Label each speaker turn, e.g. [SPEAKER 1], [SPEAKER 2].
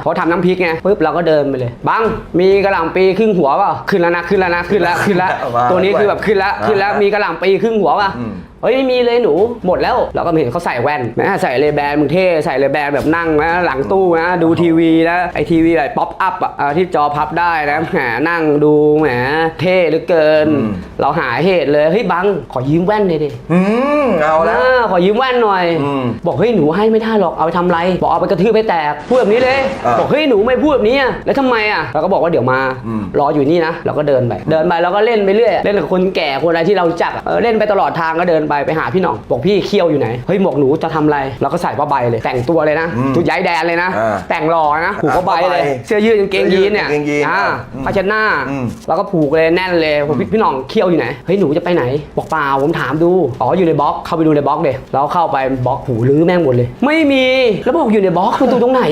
[SPEAKER 1] เพราะทำน้ำพริกไงปุ๊บเราก็เดินไปเลยบังมีกระหล่ำปีครึ่งหัวเปล่าขึ้นแล้วนะขึ้นแล้วนะขึ้นแล้วขึ้นแล้ว
[SPEAKER 2] มา
[SPEAKER 1] ตัวนี้คือแบบขึ้นแล้วขึ้นแล้วมีกระหล่ำปีครึ่งหัวเปล่ะ
[SPEAKER 2] อืม
[SPEAKER 1] เฮ้ยไม่มีเลยหนูหมดแล้วเราก็ไม่เห็นเขาใส่แว่นนะใส่เลแบนมึงเท่ใส่เลแบนแบบนั่งนะหลังตู้นะดูทีวีนะไอทีวีแบบป๊อปอัพอะอ่าที่จอพับได้นะแหมนั่งดูแหมเท่เหลือเกิน
[SPEAKER 2] อืม
[SPEAKER 1] เราหาเหตุเลยเฮ้ยบังขอยืมแว่นหน่อยดิ
[SPEAKER 2] อืมเอาแล้ว
[SPEAKER 1] อ่าขอยืมแว่นหน่อย
[SPEAKER 2] อืม
[SPEAKER 1] บอกเฮ้ยหนูให้ไม่ได้หรอกเอาไปทำไร บอกเอาไปกระทืบไปแตกพูดแบบนี้เลย
[SPEAKER 2] อ่า
[SPEAKER 1] บอกเฮ้ยหนูไม่พูดแบบนี้อะแล้วทำไมอะเราก็บอกว่าเดี๋ยวมา
[SPEAKER 2] อืม
[SPEAKER 1] รออยู่นี่นะเราก็เดินไป เดินไปแล้วก็เล่นไปเรื่อยเล่นกับคนแก่คนอะไรที่เรารู้จักอะเออเล่นไปตลอดทางก็เดินไปไปหาพี่หน่องบอกพี่เคี้ยวอยู่ไหนเฮ้ยหมวกหนูจะทำอะไรเราก็ใส่ผ้าใบเลย แต่งตัวเลยนะ
[SPEAKER 2] อืม
[SPEAKER 1] ชุดย้ายแดนเลยนะ
[SPEAKER 2] อ่า
[SPEAKER 1] แต่งรอนะผูกผ้าใบเลย
[SPEAKER 2] ผ้าใบ
[SPEAKER 1] เสื้อยืดกางเกงยีนเนี่ย
[SPEAKER 2] เสื้อยืดกางเกงยีน
[SPEAKER 1] อ่า
[SPEAKER 2] อืม
[SPEAKER 1] ผ้าเช็ดหน้า
[SPEAKER 2] อืม
[SPEAKER 1] แล้วก็ผูกเลยแน่นเลยผมพี่พี่หน่องเคี้ยวอยู่ไหนเฮ้ยหนูจะไปไหนบอกเปล่าผมถามดูอ๋ออยู่ในบล็อกเข้าไปดูในบล็อกเดยแล้วเข้าไปบล็อกหูรื้อแม่งหมดเลย ไม่มี แล้วบอกอยู่ในบล็อกประตูตรงไหน